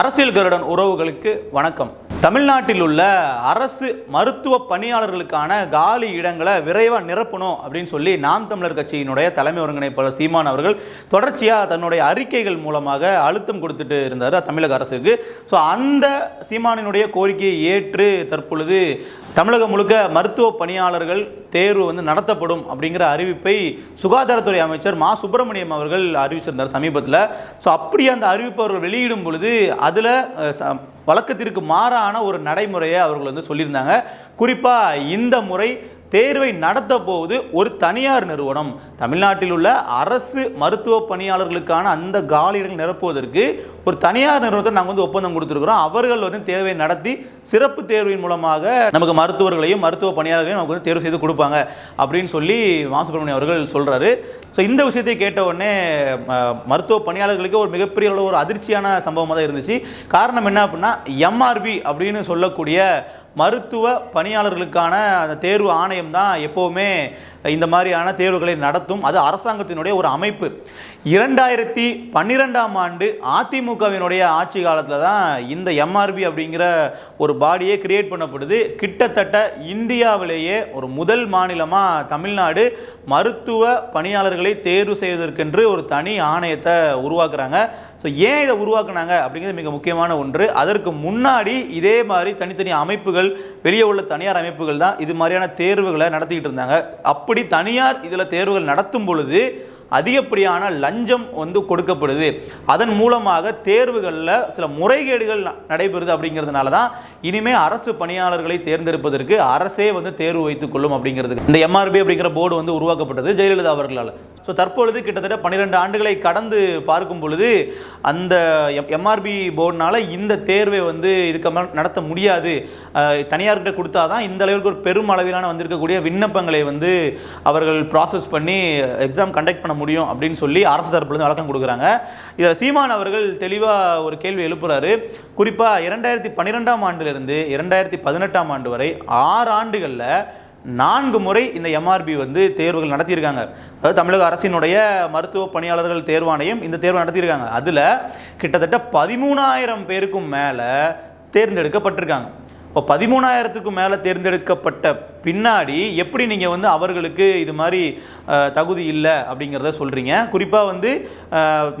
அரசியல் கருடன் உறவுகளுக்கு வணக்கம். தமிழ்நாட்டில் உள்ள அரசு மருத்துவ பணியாளர்களுக்கான காலி இடங்களை விரைவாக நிரப்பணும் அப்படின்னு சொல்லி நாம் தமிழர் கட்சியினுடைய தலைமை ஒருங்கிணைப்பாளர் சீமான் அவர்கள் தொடர்ச்சியாக தன்னுடைய அறிக்கைகள் மூலமாக அழுத்தம் கொடுத்துட்டு இருந்தார் தமிழக அரசுக்கு. ஸோ அந்த சீமானினுடைய கோரிக்கையை ஏற்று தற்பொழுது தமிழகம் முழுக்க மருத்துவ பணியாளர்கள் தேர்வு வந்து நடத்தப்படும் அப்படிங்கிற அறிவிப்பை சுகாதாரத்துறை அமைச்சர் மா சுப்பிரமணியம் அவர்கள் அறிவிச்சிருந்தார் சமீபத்தில். ஸோ அப்படி அந்த அறிவிப்பு அவர்கள் வெளியிடும் பொழுது அதில் வழக்கத்திற்கு மாறான ஒரு நடைமுறையை அவர்கள் வந்து சொல்லியிருந்தாங்க. குறிப்பாக இந்த முறை தேர்வை நடத்த போவது ஒரு தனியார் நிறுவனம். தமிழ்நாட்டில் உள்ள அரசு மருத்துவ பணியாளர்களுக்கான அந்த காலியிடங்கள் நிரப்புவதற்கு ஒரு தனியார் நிறுவனத்தை நாங்கள் வந்து ஒப்பந்தம் கொடுத்துருக்குறோம். அவர்கள் வந்து தேர்வை நடத்தி சிறப்பு தேர்வின் மூலமாக நமக்கு மருத்துவர்களையும் மருத்துவ பணியாளர்களையும் நமக்கு வந்து தேர்வு செய்து கொடுப்பாங்க அப்படின்னு சொல்லி மாசுபிரமணியம் அவர்கள் சொல்கிறாரு ஸோ இந்த விஷயத்தை கேட்ட உடனே ம- மருத்துவ பணியாளர்களுக்கு ஒரு மிகப்பெரிய ஒரு அதிர்ச்சியான சம்பவமாக தான் இருந்துச்சு. காரணம் என்ன அப்படின்னா எம்ஆர்பி அப்படின்னு சொல்லக்கூடிய மருத்துவ பணியாளர்களுக்கான அந்த தேர்வு ஆணையம் தான் எப்போவுமே இந்த மாதிரியான தேர்வுகளை நடத்தும். அது அரசாங்கத்தினுடைய ஒரு அமைப்பு. இரண்டாயிரத்தி பன்னிரெண்டாம் ஆண்டு அதிமுகவினுடைய ஆட்சி காலத்தில் தான் இந்த எம்ஆர்பி அப்படிங்கிற ஒரு பாடியே கிரியேட் பண்ணப்படுது. கிட்டத்தட்ட இந்தியாவிலேயே ஒரு முதல் மாநிலமாக தமிழ்நாடு மருத்துவ பணியாளர்களை தேர்வு செய்வதற்கென்று ஒரு தனி ஆணையத்தை உருவாக்குறாங்க. ஸோ ஏன் இதை உருவாக்குனாங்க? அப்படிங்கிறது மிக முக்கியமான ஒன்று. அதற்கு முன்னாடி இதே மாதிரி தனித்தனி அமைப்புகள் வெளியே உள்ள தனியார் அமைப்புகள் தான் இது மாதிரியான தேர்வுகளை நடத்திக்கிட்டு இருந்தாங்க. அப்படி தனியார் இதில் தேர்வுகள் நடத்தும் பொழுது அதிகப்படியான லஞ்சம் வந்து கொடுக்கப்படுது. அதன் மூலமாக தேர்வுகளில் சில முறைகேடுகள் ந- நடைபெறுது அப்படிங்கிறதுனால தான் இனிமேல் அரசு பணியாளர்களை தேர்ந்தெடுப்பதற்கு அரசே வந்து தேர்வு வைத்துக் கொள்ளும் அப்படிங்கிறது இந்த எம்ஆர்பி அப்படிங்கிற போர்டு வந்து உருவாக்கப்பட்டது ஜெயலலிதா அவர்களால். ஸோ தற்பொழுது கிட்டத்தட்ட பன்னிரெண்டு ஆண்டுகளை கடந்து பார்க்கும் பொழுது அந்த எம்ஆர்பி போர்டினால் இந்த தேர்வை வந்து இதுக்கு நடத்த முடியாது. தனியார்கிட்ட கொடுத்தா தான் இந்த அளவிற்கு ஒரு பெரும் அளவிலான வந்திருக்கக்கூடிய விண்ணப்பங்களை வந்து அவர்கள் ப்ராசஸ் பண்ணி எக்ஸாம் கண்டக்ட் பண்ண முடியும். முடியும் அப்படின்னு சொல்லி அரசு தரப்புலேருந்து விளக்கம் கொடுக்குறாங்க. இதை சீமான் அவர்கள் தெளிவாக ஒரு கேள்வி எழுப்புறாரு. குறிப்பாக இரண்டாயிரத்தி பன்னிரெண்டாம் ஆண்டிலிருந்து இரண்டாயிரத்தி பதினெட்டாம் ஆண்டு வரை ஆறு ஆண்டுகளில் நான்கு முறை இந்த எம்ஆர்பி வந்து தேர்வுகள் நடத்தியிருக்காங்க. அதாவது தமிழக அரசினுடைய மருத்துவ பணியாளர்கள் தேர்வாணையம் இந்த தேர்வு நடத்தியிருக்காங்க. அதில் கிட்டத்தட்ட பதிமூணாயிரம் பேருக்கும் மேலே தேர்ந்தெடுக்கப்பட்டிருக்காங்க. இப்போ பதிமூணாயிரத்துக்கும் மேலே தேர்ந்தெடுக்கப்பட்ட பின்னாடி எப்படி நீங்கள் வந்து அவர்களுக்கு இது மாதிரி தகுதி இல்லை அப்படிங்கிறத சொல்கிறீங்க. குறிப்பாக வந்து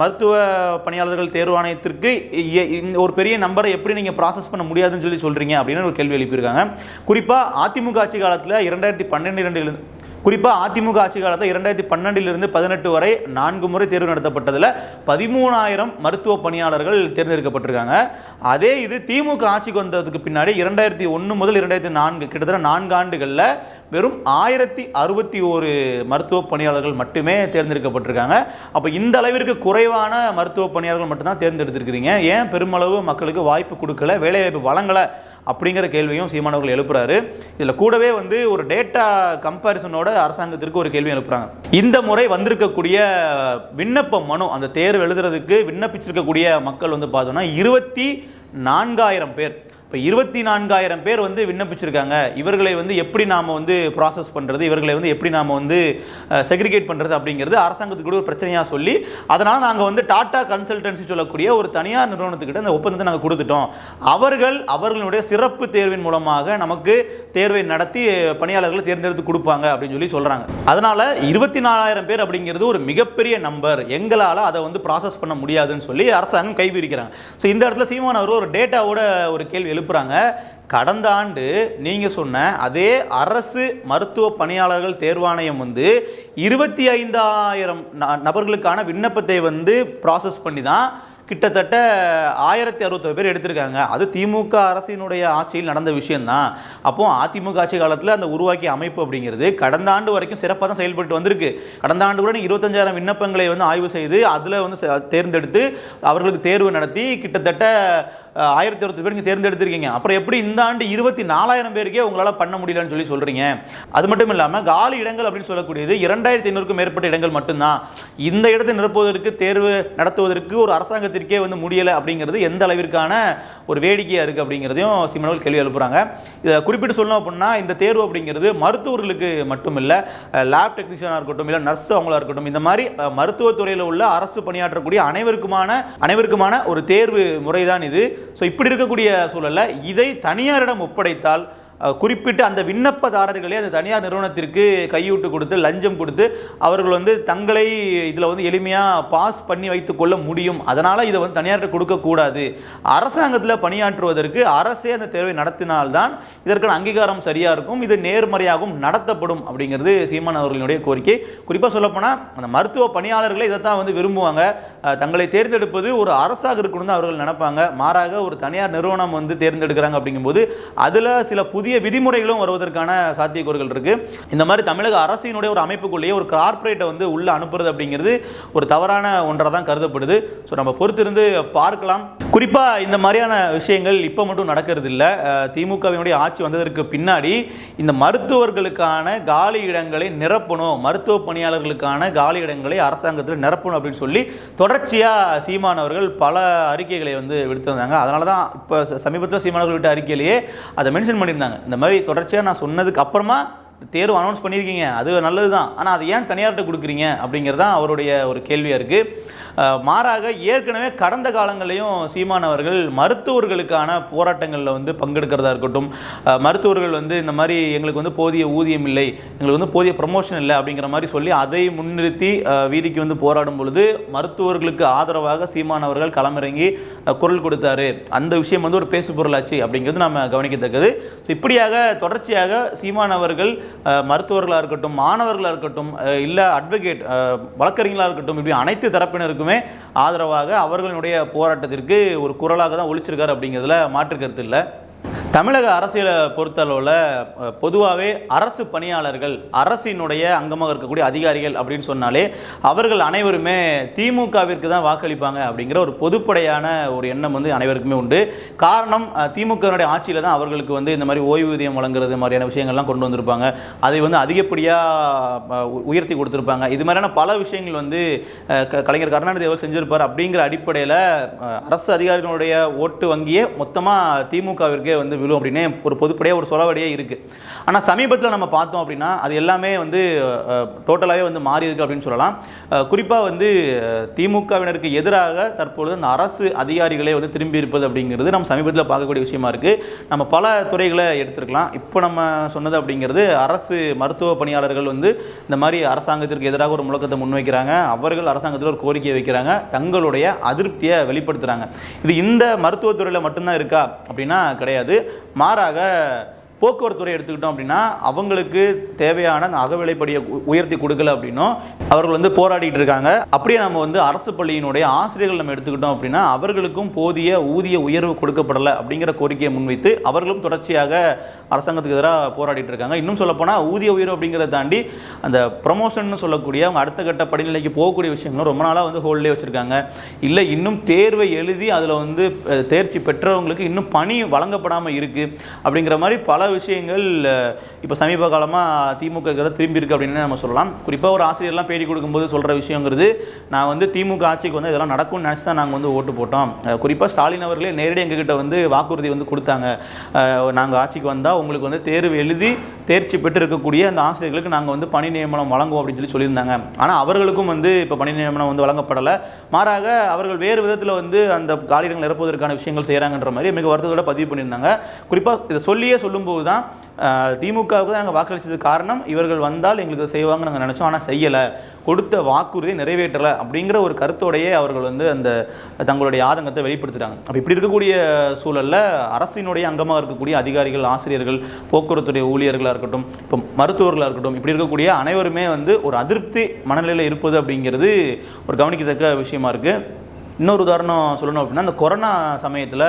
மருத்துவ பணியாளர்கள் தேர்வாணையத்திற்கு ஒரு பெரிய நம்பரை எப்படி நீங்கள் ப்ராசஸ் பண்ண முடியாதுன்னு சொல்லி சொல்கிறீங்க அப்படின்னு ஒரு கேள்வி எழுப்பியிருக்காங்க. குறிப்பாக அதிமுக ஆட்சி காலத்தில் இரண்டாயிரத்தி பன்னெண்டு இரண்டு குறிப்பாக அதிமுக ஆட்சி காலத்தில் இரண்டாயிரத்தி பன்னெண்டிலிருந்து பதினெட்டு வரை நான்கு முறை தேர்வு நடத்தப்பட்டதில் பதிமூணாயிரம் மருத்துவ பணியாளர்கள் தேர்ந்தெடுக்கப்பட்டிருக்காங்க. அதே இது திமுக ஆட்சிக்கு வந்ததுக்கு பின்னாடி இரண்டாயிரத்தி ஒன்று முதல் இரண்டாயிரத்தி நான்கு கிட்டத்தட்ட நான்கு ஆண்டுகளில் வெறும் ஆயிரத்தி அறுபத்தி ஒரு மருத்துவ பணியாளர்கள் மட்டுமே தேர்ந்தெடுக்கப்பட்டிருக்காங்க. அப்போ இந்த அளவிற்கு குறைவான மருத்துவ பணியாளர்கள் மட்டும்தான் தேர்ந்தெடுத்திருக்கிறீங்க. ஏன்? பெருமளவு மக்களுக்கு வாய்ப்பு கொடுக்கல வேலைவாய்ப்பு வழங்கலை. அப்படிங்கிற கேள்வியும் சீமானவர்கள் எழுப்புறாரு. இதில் கூடவே வந்து ஒரு டேட்டா கம்பேரிசனோட அரசாங்கத்திற்கு ஒரு கேள்வி எழுப்புறாங்க. இந்த முறை வந்திருக்கக்கூடிய விண்ணப்ப மனு அந்த தேர்வு எழுதுறதுக்கு விண்ணப்பிச்சிருக்கக்கூடிய மக்கள் வந்து பார்த்தோம்னா இருபத்தி நான்காயிரம் பேர். இப்போ இருபத்தி நான்காயிரம் பேர் வந்து விண்ணப்பிச்சிருக்காங்க. இவர்களை வந்து எப்படி நாம் வந்து ப்ராசஸ் பண்ணுறது இவர்களை வந்து எப்படி நாம் வந்து செக்ரிகேட் பண்ணுறது அப்படிங்கிறது அரசாங்கத்துக்கு கூட ஒரு பிரச்சனையாக சொல்லி அதனால் நாங்கள் வந்து டாடா கன்சல்டன்சி சொல்லக்கூடிய ஒரு தனியார் நிறுவனத்துக்கிட்ட அந்த ஒப்பந்தத்தை நாங்கள் கொடுத்துட்டோம். அவர்கள் அவர்களுடைய சிறப்பு தேர்வின் மூலமாக நமக்கு தேர்வை நடத்தி பணியாளர்களை தேர்ந்தெடுத்து கொடுப்பாங்க அப்படின்னு சொல்லி சொல்கிறாங்க அதனால் இருபத்தி நாலாயிரம் பேர் அப்படிங்கிறது ஒரு மிகப்பெரிய நம்பர். எங்களால் அதை வந்து ப்ராசஸ் பண்ண முடியாதுன்னு சொல்லி அரசாங்கம் கைவிரிக்கிறாங்க. ஸோ இந்த இடத்துல சீமான் அவர் ஒரு டேட்டாவோட ஒரு கேள்வி எழுப்புறாங்க. கடந்த ஆண்டு நீங்கள் சொன்ன அதே அரசு மருத்துவ பணியாளர்கள் தேர்வாணையம் வந்து இருபத்தி ஐந்தாயிரம் நபர்களுக்கான விண்ணப்பத்தை வந்து ப்ராசஸ் பண்ணி தான் கிட்டத்தட்ட ஆயிரத்தி அறுபத்தொரு பேர் எடுத்திருக்காங்க. அது திமுக அரசினுடைய ஆட்சியில் நடந்த விஷயம்தான். அப்போ அதிமுக ஆட்சி காலத்தில் அந்த உருவாக்கிய அமைப்பு அப்படிங்கிறது கடந்த ஆண்டு வரைக்கும் சிறப்பாக தான் செயல்பட்டு வந்திருக்கு. கடந்த ஆண்டு கூட இருபத்தஞ்சாயிரம் விண்ணப்பங்களை வந்து ஆய்வு செய்து அதில் வந்து தேர்ந்தெடுத்து அவர்களுக்கு தேர்வு நடத்தி கிட்டத்தட்ட ஆயிரத்தி அறுபது பேர் நீங்கள் தேர்ந்தெடுத்திருக்கீங்க. அப்புறம் எப்படி இந்த ஆண்டு இருபத்தி நாலாயிரம் பேருக்கே உங்களால் பண்ண முடியலன்னு சொல்லி சொல்கிறீங்க அது மட்டும் இல்லாமல் காலி இடங்கள் அப்படின்னு சொல்லக்கூடியது இரண்டாயிரத்தி ஐநூறுக்கும் மேற்பட்ட இடங்கள் மட்டும்தான். இந்த இடத்தை நிரப்புவதற்கு தேர்வு நடத்துவதற்கு ஒரு அரசாங்கத்திற்கே வந்து முடியலை அப்படிங்கிறது எந்த அளவிற்கான ஒரு வேடிக்கையாக இருக்குது அப்படிங்கிறதையும் சீமானவர்கள் கேள்வி எழுப்புறாங்க. இதை குறிப்பிட்டு சொல்லணும் அப்படின்னா இந்த தேர்வு அப்படிங்கிறது மருத்துவர்களுக்கு மட்டும் இல்லை லேப் டெக்னீஷியனாக இருக்கட்டும் இல்லை நர்ஸ் அவங்களாக இருக்கட்டும் இந்த மாதிரி மருத்துவத்துறையில் உள்ள அரசு பணியாற்றக்கூடிய அனைவருக்குமான அனைவருக்குமான ஒரு தேர்வு முறை தான் இது. ஸோ இப்படி இருக்கக்கூடிய சூழல்ல இதை தனியாரிடம் ஒப்படைத்தால் குறிப்பிட்டு அந்த விண்ணப்பதாரர்களே அந்த தனியார் நிறுவனத்திற்கு கையூட்டு கொடுத்து லஞ்சம் கொடுத்து அவர்கள் வந்து தங்களை இதில் வந்து எளிமையாக பாஸ் பண்ணி வைத்து கொள்ள முடியும். அதனால் இதை வந்து தனியார்கிட்ட கொடுக்கக்கூடாது அரசாங்கத்தில் பணியாற்றுவதற்கு அரசே அந்த தேர்வை நடத்தினால்தான் இதற்கான அங்கீகாரம் சரியாக இருக்கும் இது நேர்மறையாகவும் நடத்தப்படும் அப்படிங்கிறது சீமான் அவர்களுடைய கோரிக்கை. குறிப்பாக சொல்லப்போனால் அந்த மருத்துவ பணியாளர்களே இதை தான் வந்து விரும்புவாங்க. தங்களை தேர்ந்தெடுப்பது ஒரு அரசாக இருக்கணும் தான் அவர்கள் நினைப்பாங்க. மாறாக ஒரு தனியார் நிறுவனம் வந்து தேர்ந்தெடுக்கிறாங்க அப்படிங்கும்போது அதில் சில புதிய விதிமுறைகளும் வருவதற்கான சாத்தியக்கூறுகள் இருக்கு. இந்த மாதிரி தமிழக அரசினுடைய ஒரு அமைப்புக்குள்ளேயே ஒரு கார்ப்பரேட்டை வந்து உள்ள அனுப்புறது அப்படிங்கிறது ஒரு தவறான ஒன்றாக தான் கருதப்படுது. ஸோ நம்ம பொறுத்திருந்து பார்க்கலாம். குறிப்பாக இந்த மாதிரியான விஷயங்கள் இப்போ மட்டும் நடக்கிறது இல்லை. திமுகவினுடைய ஆட்சி வந்ததற்கு பின்னாடி இந்த மருத்துவர்களுக்கான காலி இடங்களை நிரப்பணும் மருத்துவ பணியாளர்களுக்கான காலி இடங்களை அரசாங்கத்தில் நிரப்பணும் அப்படின்னு சொல்லி தொடர்ச்சியாக சீமான் அவர்கள் பல அறிக்கைகளை வந்து விடுத்திருந்தாங்க. அதனால தான் இப்போ சமீபத்தில் சீமான் அவர்கள் விட்ட அறிக்கையிலேயே அதை மென்ஷன் பண்ணியிருந்தாங்க. இந்த மாதிரி தொடர்ச்சியாக நான் சொன்னதுக்கு அப்புறமா தேர்வு அனௌன்ஸ் பண்ணியிருக்கீங்க. அது நல்லது தான் ஆனால் அது ஏன் தனியார்கிட்ட கொடுக்குறீங்க? அப்படிங்கிறது தான் அவருடைய ஒரு கேள்வியாக இருக்குது மாறாக ஏற்கனவே கடந்த காலங்களையும் சீமானவர்கள் மருத்துவர்களுக்கான போராட்டங்களில் வந்து பங்கெடுக்கிறதா இருக்கட்டும் மருத்துவர்கள் வந்து இந்த மாதிரி எங்களுக்கு வந்து போதிய ஊதியம் இல்லை எங்களுக்கு வந்து போதிய ப்ரமோஷன் இல்லை அப்படிங்கிற மாதிரி சொல்லி அதை முன்னிறுத்தி வீதிக்கு வந்து போராடும் பொழுது மருத்துவர்களுக்கு ஆதரவாக சீமானவர்கள் களமிறங்கி குரல் கொடுத்தாரு. அந்த விஷயம் வந்து ஒரு பேசு பொருளாச்சு அப்படிங்கிறது நம்ம கவனிக்கத்தக்கது. ஸோ இப்படியாக தொடர்ச்சியாக சீமானவர்கள் மருத்துவர்களாக இருக்கட்டும் மாணவர்களாக இருக்கட்டும் இல்லை அட்வொகேட் வழக்கறிஞர்களாக இருக்கட்டும் இப்படி அனைத்து தரப்பினருக்குமே ஆதரவாக அவர்களுடைய போராட்டத்திற்கு ஒரு குரலாக தான் ஒழிச்சிருக்காரு அப்படிங்கிறதுல மாற்று கருத்து இல்லை. தமிழக அரசியலை பொறுத்தளவில் பொதுவாகவே அரசு பணியாளர்கள் அரசினுடைய அங்கமாக இருக்கக்கூடிய அதிகாரிகள் அப்படின்னு சொன்னாலே அவர்கள் அனைவருமே திமுகவிற்கு தான் வாக்களிப்பாங்க அப்படிங்கிற ஒரு பொதுப்படையான ஒரு எண்ணம் வந்து அனைவருக்குமே உண்டு. காரணம் திமுகவினுடைய ஆட்சியில் தான் அவர்களுக்கு வந்து இந்த மாதிரி ஓய்வூதியம் வழங்குறது மாதிரியான விஷயங்கள்லாம் கொண்டு வந்திருப்பாங்க. அதை வந்து அதிகப்படியாக உயர்த்தி கொடுத்துருப்பாங்க. இது மாதிரியான பல விஷயங்கள் வந்து க- கலைஞர் கருணாநிதி அவர் செஞ்சிருப்பார் அப்படிங்கிற அடிப்படையில் அரசு அதிகாரிகளுடைய ஓட்டு வங்கியே மொத்தமாக திமுகவிற்கே வந்து விழும் அப்படின்னே ஒரு பொதுப்படையாக ஒரு சொலவடியே இருக்குது ஆனால் சமீபத்தில் நம்ம பார்த்தோம் அப்படின்னா அது எல்லாமே வந்து டோட்டலாகவே வந்து மாறி இருக்குது அப்படின்னு சொல்லலாம். குறிப்பாக வந்து திமுகவினருக்கு எதிராக தற்பொழுது அந்த அரசு அதிகாரிகளே வந்து திரும்பி இருப்பது அப்படிங்கிறது நம்ம சமீபத்தில் பார்க்கக்கூடிய விஷயமா இருக்குது நம்ம பல துறைகளை எடுத்துருக்கலாம். இப்போ நம்ம சொன்னது அப்படிங்கிறது அரசு மருத்துவ பணியாளர்கள் வந்து இந்த மாதிரி அரசாங்கத்திற்கு எதிராக ஒரு முழக்கத்தை முன்வைக்கிறாங்க. அவர்கள் அரசாங்கத்தில் ஒரு கோரிக்கையை வைக்கிறாங்க. தங்களுடைய அதிருப்தியை வெளிப்படுத்துகிறாங்க இது இந்த மருத்துவத்துறையில் மட்டும்தான் இருக்கா? அப்படின்னா கிடையாது. மாறாக போக்குவரத்துறை எடுத்துக்கிட்டோம் அப்படின்னா அவங்களுக்கு தேவையான அந்த அகவிலைப்படியை உயர்த்தி கொடுக்கல அப்படின்னும் அவர்கள் வந்து போராடிட்டு இருக்காங்க. அப்படியே நம்ம வந்து அரசு பள்ளியினுடைய ஆசிரியர்கள் நம்ம எடுத்துக்கிட்டோம் அப்படின்னா அவர்களுக்கும் போதிய ஊதிய உயர்வு கொடுக்கப்படலை அப்படிங்கிற கோரிக்கையை முன்வைத்து அவர்களும் தொடர்ச்சியாக அரசாங்கத்துக்கு எதிராக போராடிட்டு இருக்காங்க. இன்னும் சொல்லப்போனால் ஊதிய உயர்வு அப்படிங்கிறத தாண்டி அந்த ப்ரமோஷன் சொல்லக்கூடிய அவங்க அடுத்த கட்ட படிநிலைக்கு போகக்கூடிய விஷயங்களும் ரொம்ப நாளாக வந்து ஹோல்டே வச்சுருக்காங்க. இல்லை இன்னும் தேர்வை எழுதி அதில் வந்து தேர்ச்சி பெற்றவங்களுக்கு இன்னும் பணி வழங்கப்படாமல் இருக்குது அப்படிங்கிற மாதிரி பல விஷயங்கள் இப்போ சமீப காலமாக திமுக திரும்பி இருக்கு அப்படின்னு நம்ம சொல்லலாம். குறிப்பாக ஒரு ஆசிரியர்லாம் பேட்டி கொடுக்கும்போது சொல்கிற விஷயங்கிறது நான் வந்து திமுக ஆட்சிக்கு வந்து இதெல்லாம் நடக்கும்னு நினச்சி தான் நாங்கள் வந்து ஓட்டு போட்டோம். குறிப்பாக ஸ்டாலின் அவர்களே நேரடி எங்ககிட்ட வந்து வாக்குறுதி வந்து கொடுத்தாங்க. நாங்கள் ஆட்சிக்கு வந்தால் உங்களுக்கு வந்து தேர்வு எழுதி தேர்ச்சி பெற்று இருக்கக்கூடிய அந்த ஆசிரியர்களுக்கு நாங்கள் வந்து பணி நியமனம் வழங்குவோம் அப்படின்னு சொல்லி சொல்லியிருந்தாங்க. ஆனால் அவர்களுக்கும் வந்து இப்போ பணி நியமனம் வந்து வழங்கப்படலை. மாறாக அவர்கள் வேறு விதத்தில் வந்து அந்த காலியிடங்கள் நிரப்புவதற்கான விஷயங்கள் செய்கிறாங்கன்ற மாதிரி மிக வருத்தத்தோட பதிவு பண்ணியிருந்தாங்க. குறிப்பாக இதை சொல்லியே சொல்லும்போது தான் திமுகவுக்கு தான் நாங்கள் வாக்களித்தது காரணம். இவர்கள் வந்தால் எங்களுக்கு செய்வாங்கன்னு நாங்கள் நினச்சோம். ஆனால் செய்யலை. கொடுத்த வாக்குறுதியை நிறைவேற்றலை அப்படிங்கிற ஒரு கருத்தோடையே அவர்கள் வந்து அந்த தங்களுடைய ஆதங்கத்தை வெளிப்படுத்துகிறாங்க அப்போ இப்படி இருக்கக்கூடிய சூழலில் அரசினுடைய அங்கமாக இருக்கக்கூடிய அதிகாரிகள் ஆசிரியர்கள் போக்குவரத்துடைய ஊழியர்களாக இருக்கட்டும் இப்போ மருத்துவர்களாக இருக்கட்டும் இப்படி இருக்கக்கூடிய அனைவருமே வந்து ஒரு அதிருப்தி மனநிலையில் இருப்பது அப்படிங்கிறது ஒரு கவனிக்கத்தக்க விஷயமா இருக்குது இன்னொரு உதாரணம் சொல்லணும் அப்படின்னா இந்த கொரோனா சமயத்தில்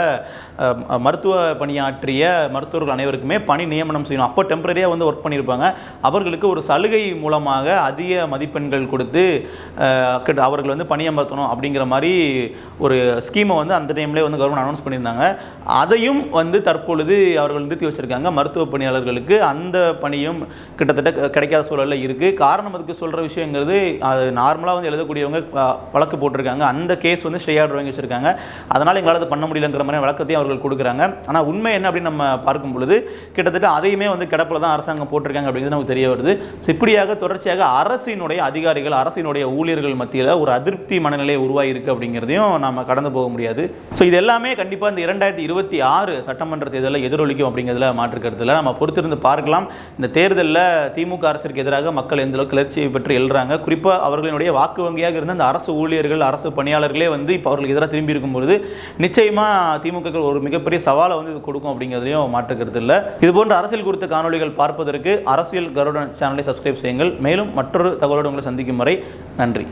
மருத்துவ பணியாற்றிய மருத்துவர்கள் அனைவருக்குமே பணி நியமனம் செய்யணும். அப்போ டெம்பரரியாக வந்து ஒர்க் பண்ணியிருப்பாங்க அவர்களுக்கு ஒரு சலுகை மூலமாக அதிக மதிப்பெண்கள் கொடுத்து அவர்கள் வந்து பணியமர்த்தணும் அப்படிங்கிற மாதிரி ஒரு ஸ்கீமை வந்து அந்த டைம்லேயே வந்து கவர்மெண்ட் அனௌன்ஸ் பண்ணியிருந்தாங்க. அதையும் வந்து தற்பொழுது அவர்கள் நிறுத்தி வச்சிருக்காங்க. மருத்துவ பணியாளர்களுக்கு அந்த பணியும் கிட்டத்தட்ட கிடைக்காத சூழலில் இருக்குது காரணம் அதுக்கு சொல்கிற விஷயங்கிறது அது நார்மலாக வந்து எழுதக்கூடியவங்க வழக்கு போட்டிருக்காங்க. அந்த கேஸ் வந்து வந்து ஆர்டர் ட்ராயிங் வச்சுருக்காங்க. அதனால் எங்களால் அது பண்ண முடியலங்கிற மாதிரி வழக்கத்தையும் அவர்கள் கொடுக்குறாங்க. ஆனால் உண்மை என்ன அப்படின்னு நம்ம பார்க்கும் பொழுது கிட்டத்தட்ட அதையுமே வந்து கிடப்பில் தான் அரசாங்கம் போட்டிருக்காங்க அப்படிங்கிறது நமக்கு தெரிய வருது. ஸோ இப்படியாக தொடர்ச்சியாக அரசினுடைய அதிகாரிகள் அரசினுடைய ஊழியர்கள் மத்தியில் ஒரு அதிருப்தி மனநிலை உருவாகியிருக்கு அப்படிங்கிறதையும் நம்ம கடந்து போக முடியாது. ஸோ இது எல்லாமே கண்டிப்பாக இந்த இரண்டாயிரத்தி இருபத்தி ஆறு சட்டமன்ற தேர்தலில் எதிரொலிக்கும் அப்படிங்கிறதுல மாற்று நம்ம பொறுத்திருந்து பார்க்கலாம். இந்த தேர்தலில் திமுக அரசிற்கு எதிராக மக்கள் எந்த அளவுக்கு கிளர்ச்சியை பெற்று எழுறாங்க குறிப்பாக அவர்களுடைய வாக்கு வங்கியாக இருந்த அந்த அரசு ஊழியர்கள் அரசு பணியாளர்களே வந்து இப்போ அவர்களுக்கு எதிராக திரும்பி இருக்கும்பொழுது நிச்சயமாக திமுக ஒரு மிகப்பெரிய சவாலை வந்து இது கொடுக்கும் அப்படிங்கிறதையும் மாற்றுக்கிறது கருத்து இல்லை. இது போன்ற அரசியல் குறித்த காணொளிகள் பார்ப்பதற்கு அரசியல் கருடன் சேனலை சப்ஸ்கிரைப் செய்யுங்கள். மேலும் மற்றொரு தகவலோடு உங்களை சந்திக்கும் வரை நன்றி.